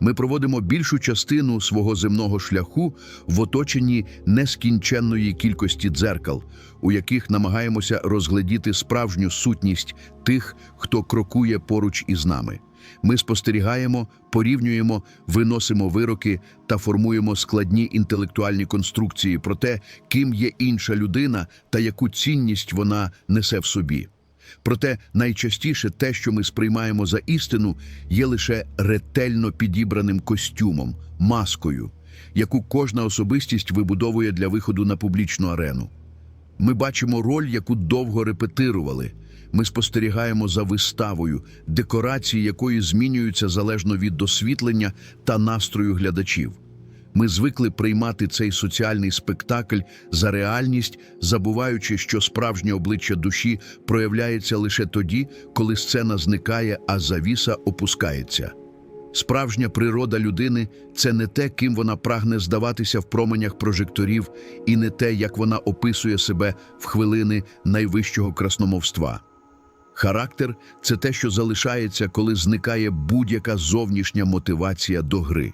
Ми проводимо більшу частину свого земного шляху в оточенні нескінченної кількості дзеркал, у яких намагаємося розглядіти справжню сутність тих, хто крокує поруч із нами. Ми спостерігаємо, порівнюємо, виносимо вироки та формуємо складні інтелектуальні конструкції про те, ким є інша людина та яку цінність вона несе в собі. Проте найчастіше те, що ми сприймаємо за істину, є лише ретельно підібраним костюмом, маскою, яку кожна особистість вибудовує для виходу на публічну арену. Ми бачимо роль, яку довго репетирували. Ми спостерігаємо за виставою, декорації якої змінюються залежно від досвітлення та настрою глядачів. Ми звикли приймати цей соціальний спектакль за реальність, забуваючи, що справжнє обличчя душі проявляється лише тоді, коли сцена зникає, а завіса опускається. Справжня природа людини це не те, ким вона прагне здаватися в променях прожекторів, і не те, як вона описує себе в хвилини найвищого красномовства. Характер це те, що залишається, коли зникає будь-яка зовнішня мотивація до гри.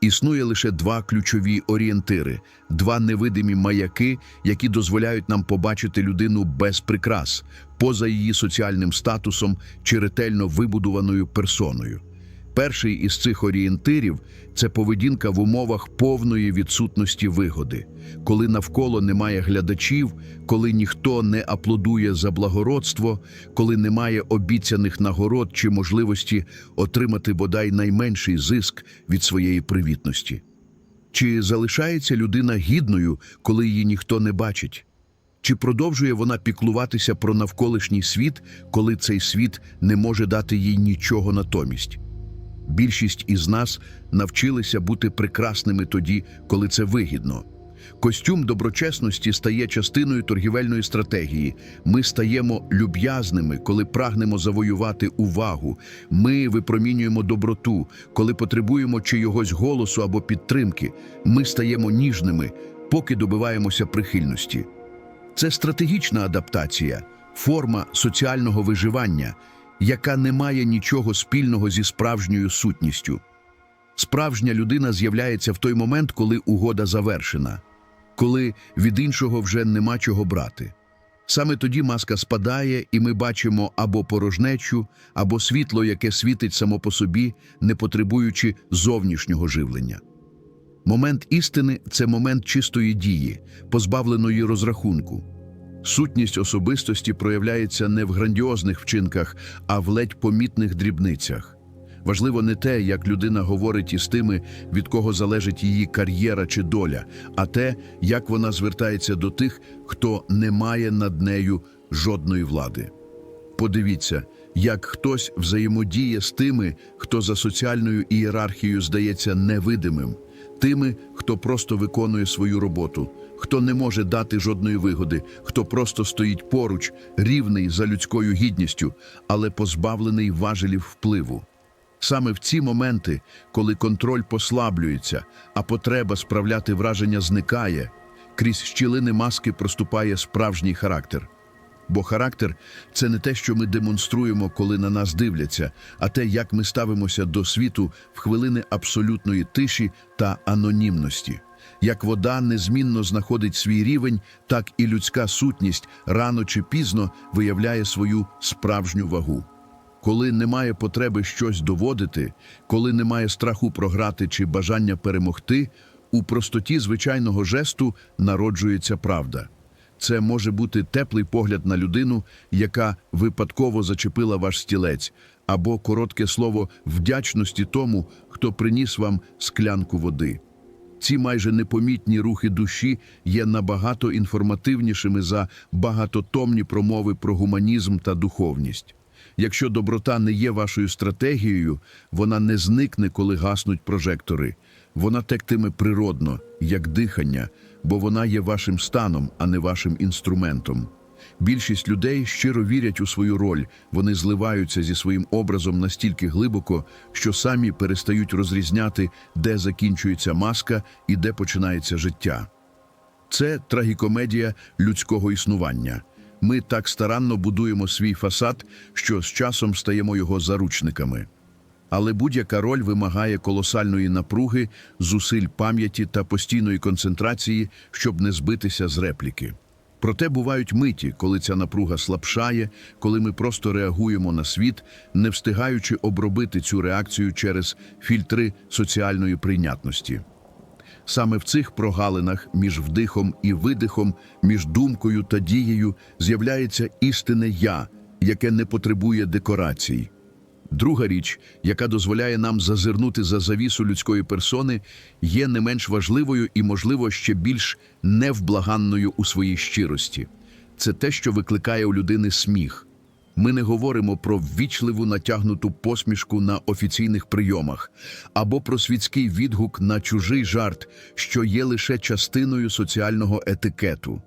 Існує лише два ключові орієнтири, два невидимі маяки, які дозволяють нам побачити людину без прикрас, поза її соціальним статусом чи ретельно вибудованою персоною. Перший із цих орієнтирів це поведінка в умовах повної відсутності вигоди, коли навколо немає глядачів, коли ніхто не аплодує за благородство, коли немає обіцяних нагород чи можливості отримати бодай найменший зиск від своєї привітності. Чи залишається людина гідною, коли її ніхто не бачить? Чи продовжує вона піклуватися про навколишній світ, коли цей світ не може дати їй нічого натомість? Більшість із нас навчилися бути прекрасними тоді, коли це вигідно. Костюм доброчесності стає частиною торгівельної стратегії. Ми стаємо люб'язними, коли прагнемо завоювати увагу. Ми випромінюємо доброту, коли потребуємо чийогось голосу або підтримки. Ми стаємо ніжними, поки добиваємося прихильності. Це стратегічна адаптація, форма соціального виживання, яка не має нічого спільного зі справжньою сутністю. Справжня людина з'являється в той момент, коли угода завершена, коли від іншого вже нема чого брати. Саме тоді маска спадає, і ми бачимо або порожнечу, або світло, яке світить само по собі, не потребуючи зовнішнього живлення. Момент істини це момент чистої дії, позбавленої розрахунку. Сутність особистості проявляється не в грандіозних вчинках, а в ледь помітних дрібницях. Важливо не те, як людина говорить із тими, від кого залежить її кар'єра чи доля, а те, як вона звертається до тих, хто не має над нею жодної влади. Подивіться, як хтось взаємодіє з тими, хто за соціальною ієрархією здається невидимим, тими, хто просто виконує свою роботу, хто не може дати жодної вигоди, хто просто стоїть поруч, рівний за людською гідністю, але позбавлений важелів впливу. Саме в ці моменти, коли контроль послаблюється, а потреба справляти враження зникає, крізь щілини маски проступає справжній характер. Бо характер це не те, що ми демонструємо, коли на нас дивляться, а те, як ми ставимося до світу в хвилини абсолютної тиші та анонімності. Як вода незмінно знаходить свій рівень, так і людська сутність рано чи пізно виявляє свою справжню вагу. Коли немає потреби щось доводити, коли немає страху програти чи бажання перемогти, у простоті звичайного жесту народжується правда. Це може бути теплий погляд на людину, яка випадково зачепила ваш стілець, або коротке слово вдячності тому, хто приніс вам склянку води. Ці майже непомітні рухи душі є набагато інформативнішими за багатотомні промови про гуманізм та духовність. Якщо доброта не є вашою стратегією, вона не зникне, коли гаснуть прожектори. Вона тектиме природно, як дихання, бо вона є вашим станом, а не вашим інструментом. Більшість людей щиро вірять у свою роль, вони зливаються зі своїм образом настільки глибоко, що самі перестають розрізняти, де закінчується маска і де починається життя. Це трагікомедія людського існування. Ми так старанно будуємо свій фасад, що з часом стаємо його заручниками. Але будь-яка роль вимагає колосальної напруги, зусиль пам'яті та постійної концентрації, щоб не збитися з репліки. Проте бувають миті, коли ця напруга слабшає, коли ми просто реагуємо на світ, не встигаючи обробити цю реакцію через фільтри соціальної прийнятності. Саме в цих прогалинах між вдихом і видихом, між думкою та дією з'являється істинне я, яке не потребує декорацій. Друга річ, яка дозволяє нам зазирнути за завісу людської персони, є не менш важливою і, можливо, ще більш невблаганною у своїй щирості. Це те, що викликає у людини сміх. Ми не говоримо про ввічливу натягнуту посмішку на офіційних прийомах або про світський відгук на чужий жарт, що є лише частиною соціального етикету.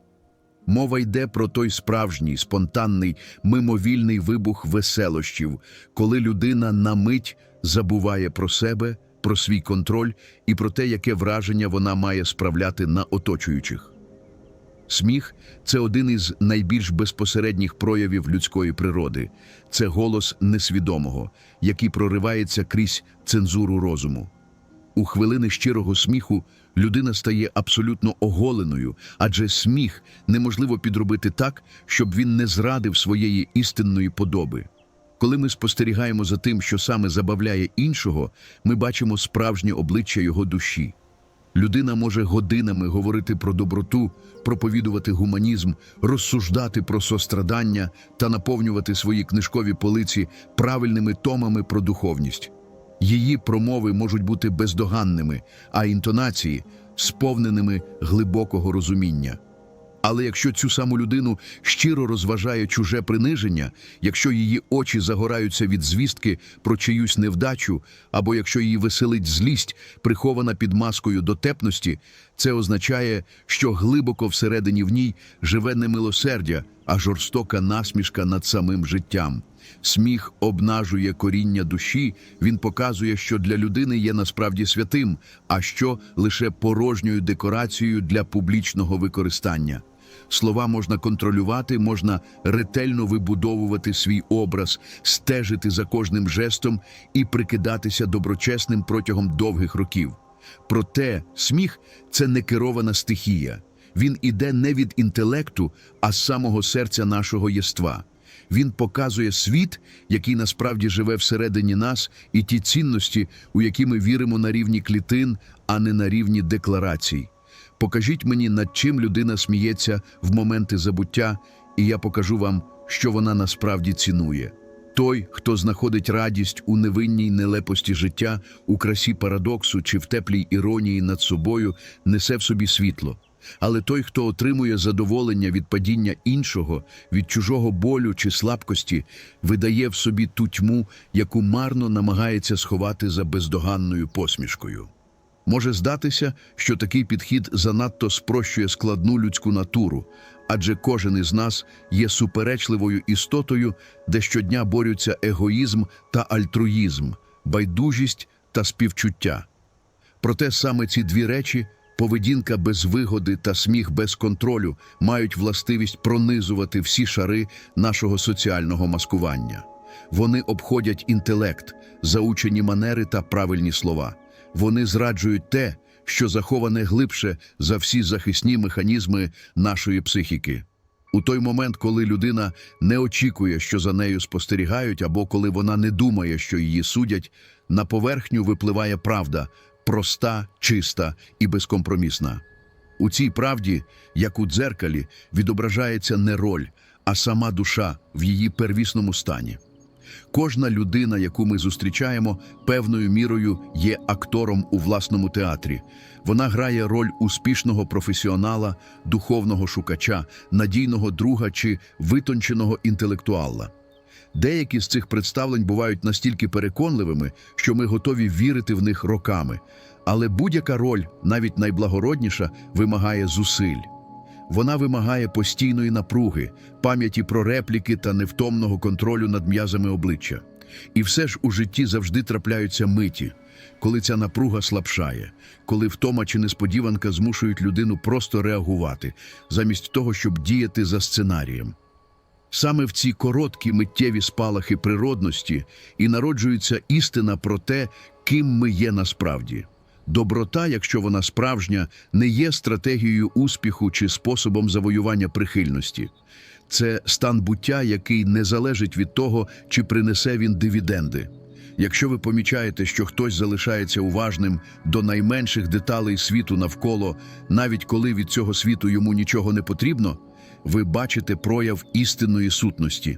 Мова йде про той справжній, спонтанний, мимовільний вибух веселощів, коли людина на мить забуває про себе, про свій контроль і про те, яке враження вона має справляти на оточуючих. Сміх це один із найбільш безпосередніх проявів людської природи. Це голос несвідомого, який проривається крізь цензуру розуму. У хвилини щирого сміху людина стає абсолютно оголеною, адже сміх неможливо підробити так, щоб він не зрадив своєї істинної подоби. Коли ми спостерігаємо за тим, що саме забавляє іншого, ми бачимо справжнє обличчя його душі. Людина може годинами говорити про доброту, проповідувати гуманізм, розсуждати про сострадання та наповнювати свої книжкові полиці правильними томами про духовність. Її промови можуть бути бездоганними, а інтонації сповненими глибокого розуміння. Але якщо цю саму людину щиро розважає чуже приниження, якщо її очі загораються від звістки про чиюсь невдачу, або якщо її веселить злість, прихована під маскою дотепності, це означає, що глибоко всередині в ній живе не милосердя, а жорстока насмішка над самим життям. Сміх обнажує коріння душі, він показує, що для людини є насправді святим, а що лише порожньою декорацією для публічного використання. Слова можна контролювати, можна ретельно вибудовувати свій образ, стежити за кожним жестом і прикидатися доброчесним протягом довгих років. Проте сміх це не керована стихія. Він іде не від інтелекту, а з самого серця нашого єства. Він показує світ, який насправді живе всередині нас, і ті цінності, у які ми віримо на рівні клітин, а не на рівні декларацій. Покажіть мені, над чим людина сміється в моменти забуття, і я покажу вам, що вона насправді цінує. Той, хто знаходить радість у невинній нелепості життя, у красі парадоксу чи в теплій іронії над собою, несе в собі світло. Але той, хто отримує задоволення від падіння іншого, від чужого болю чи слабкості, видає в собі ту тьму, яку марно намагається сховати за бездоганною посмішкою. Може здатися, що такий підхід занадто спрощує складну людську натуру, адже кожен із нас є суперечливою істотою, де щодня борються егоїзм та альтруїзм, байдужість та співчуття. Проте саме ці дві речі поведінка без вигоди та сміх без контролю мають властивість пронизувати всі шари нашого соціального маскування. Вони обходять інтелект, заучені манери та правильні слова. Вони зраджують те, що заховане глибше за всі захисні механізми нашої психіки. У той момент, коли людина не очікує, що за нею спостерігають, або коли вона не думає, що її судять, на поверхню випливає правда проста, чиста і безкомпромісна. У цій правді, як у дзеркалі, відображається не роль, а сама душа в її первісному стані. Кожна людина, яку ми зустрічаємо, певною мірою є актором у власному театрі. Вона грає роль успішного професіонала, духовного шукача, надійного друга чи витонченого інтелектуала. Деякі з цих представлень бувають настільки переконливими, що ми готові вірити в них роками. Але будь-яка роль, навіть найблагородніша, вимагає зусиль. Вона вимагає постійної напруги, пам'яті про репліки та невтомного контролю над м'язами обличчя. І все ж у житті завжди трапляються миті, коли ця напруга слабшає, коли втома чи несподіванка змушують людину просто реагувати, замість того, щоб діяти за сценарієм. Саме в ці короткі миттєві спалахи природності і народжується істина про те, ким ми є насправді. Доброта, якщо вона справжня, не є стратегією успіху чи способом завоювання прихильності. Це стан буття, який не залежить від того, чи принесе він дивіденди. Якщо ви помічаєте, що хтось залишається уважним до найменших деталей світу навколо, навіть коли від цього світу йому нічого не потрібно, ви бачите прояв істинної сутності.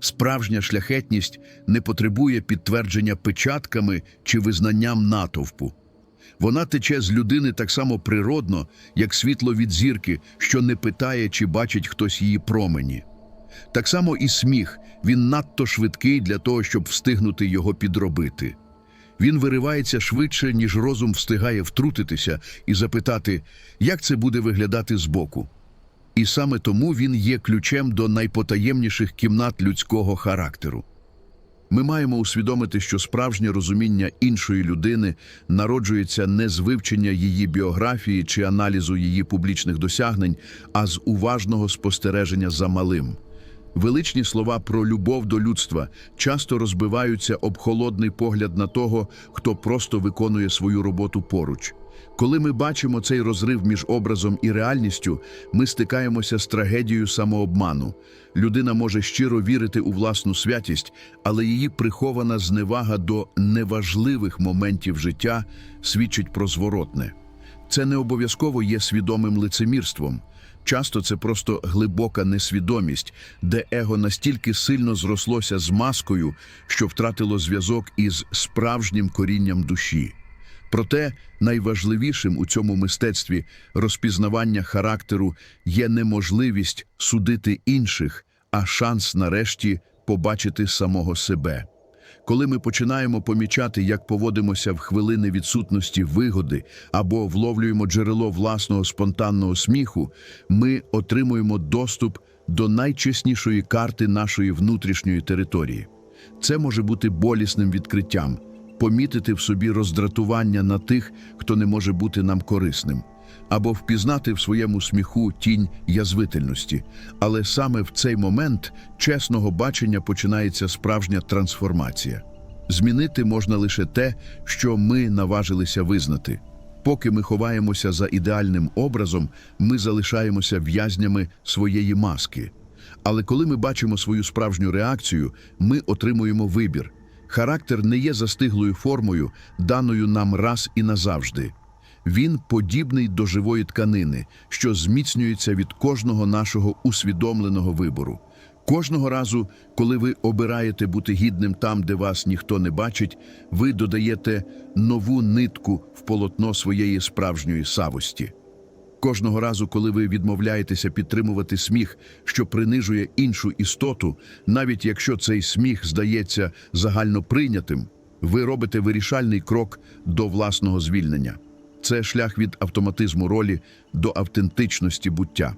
Справжня шляхетність не потребує підтвердження печатками чи визнанням натовпу. Вона тече з людини так само природно, як світло від зірки, що не питає, чи бачить хтось її промені. Так само і сміх, він надто швидкий для того, щоб встигнути його підробити. Він виривається швидше, ніж розум встигає втрутитися і запитати, як це буде виглядати збоку. І саме тому він є ключем до найпотаємніших кімнат людського характеру. Ми маємо усвідомити, що справжнє розуміння іншої людини народжується не з вивчення її біографії чи аналізу її публічних досягнень, а з уважного спостереження за малим. Величні слова про любов до людства часто розбиваються об холодний погляд на того, хто просто виконує свою роботу поруч. Коли ми бачимо цей розрив між образом і реальністю, ми стикаємося з трагедією самообману. Людина може щиро вірити у власну святість, але її прихована зневага до неважливих моментів життя свідчить про зворотне. Це не обов'язково є свідомим лицемірством. Часто це просто глибока несвідомість, де его настільки сильно зрослося з маскою, що втратило зв'язок із справжнім корінням душі. Проте найважливішим у цьому мистецтві розпізнавання характеру є неможливість судити інших, а шанс нарешті побачити самого себе. Коли ми починаємо помічати, як поводимося в хвилини відсутності вигоди або вловлюємо джерело власного спонтанного сміху, ми отримуємо доступ до найчеснішої карти нашої внутрішньої території. Це може бути болісним відкриттям, помітити в собі роздратування на тих, хто не може бути нам корисним, або впізнати в своєму сміху тінь язвительності. Але саме в цей момент чесного бачення починається справжня трансформація. Змінити можна лише те, що ми наважилися визнати. Поки ми ховаємося за ідеальним образом, ми залишаємося в'язнями своєї маски. Але коли ми бачимо свою справжню реакцію, ми отримуємо вибір. Характер не є застиглою формою, даною нам раз і назавжди. Він подібний до живої тканини, що зміцнюється від кожного нашого усвідомленого вибору. Кожного разу, коли ви обираєте бути гідним там, де вас ніхто не бачить, ви додаєте нову нитку в полотно своєї справжньої савості. Кожного разу, коли ви відмовляєтеся підтримувати сміх, що принижує іншу істоту, навіть якщо цей сміх здається загально прийнятим, ви робите вирішальний крок до власного звільнення. Це шлях від автоматизму ролі до автентичності буття.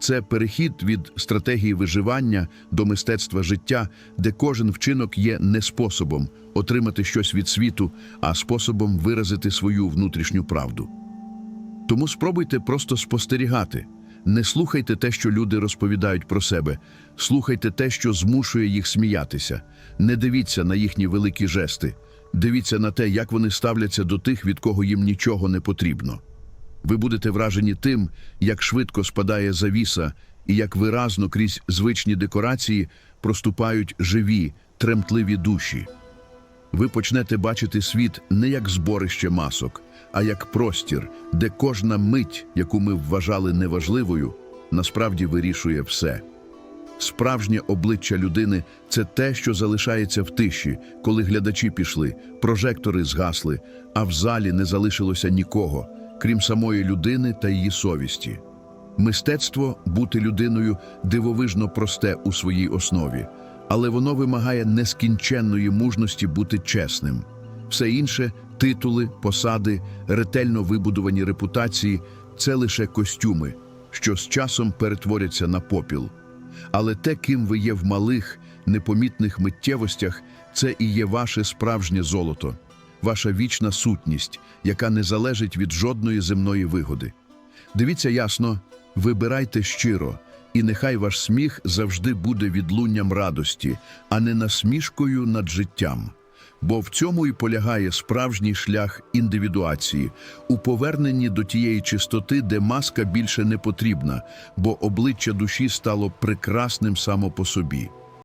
Це перехід від стратегії виживання до мистецтва життя, де кожен вчинок є не способом отримати щось від світу, а способом виразити свою внутрішню правду. Тому спробуйте просто спостерігати. Не слухайте те, що люди розповідають про себе, слухайте те, що змушує їх сміятися. Не дивіться на їхні великі жести, дивіться на те, як вони ставляться до тих, від кого їм нічого не потрібно. Ви будете вражені тим, як швидко спадає завіса і як виразно крізь звичні декорації проступають живі, тремтливі душі. Ви почнете бачити світ не як зборище масок, а як простір, де кожна мить, яку ми вважали неважливою, насправді вирішує все. Справжнє обличчя людини це те, що залишається в тиші, коли глядачі пішли, прожектори згасли, а в залі не залишилося нікого, крім самої людини та її совісті. Мистецтво бути людиною дивовижно просте у своїй основі, але воно вимагає нескінченної мужності бути чесним. Все інше титули, посади, ретельно вибудовані репутації це лише костюми, що з часом перетворяться на попіл. Але те, ким ви є в малих, непомітних миттєвостях, це і є ваше справжнє золото, ваша вічна сутність, яка не залежить від жодної земної вигоди. Дивіться ясно, вибирайте щиро, І нехай ваш сміх завжди буде відлунням радості, а не насмішкою над життям. Бо в цьому і полягає справжній шлях індивідуації, у поверненні до тієї чистоти, де маска більше не потрібна, бо обличчя душі стало прекрасним само по собі.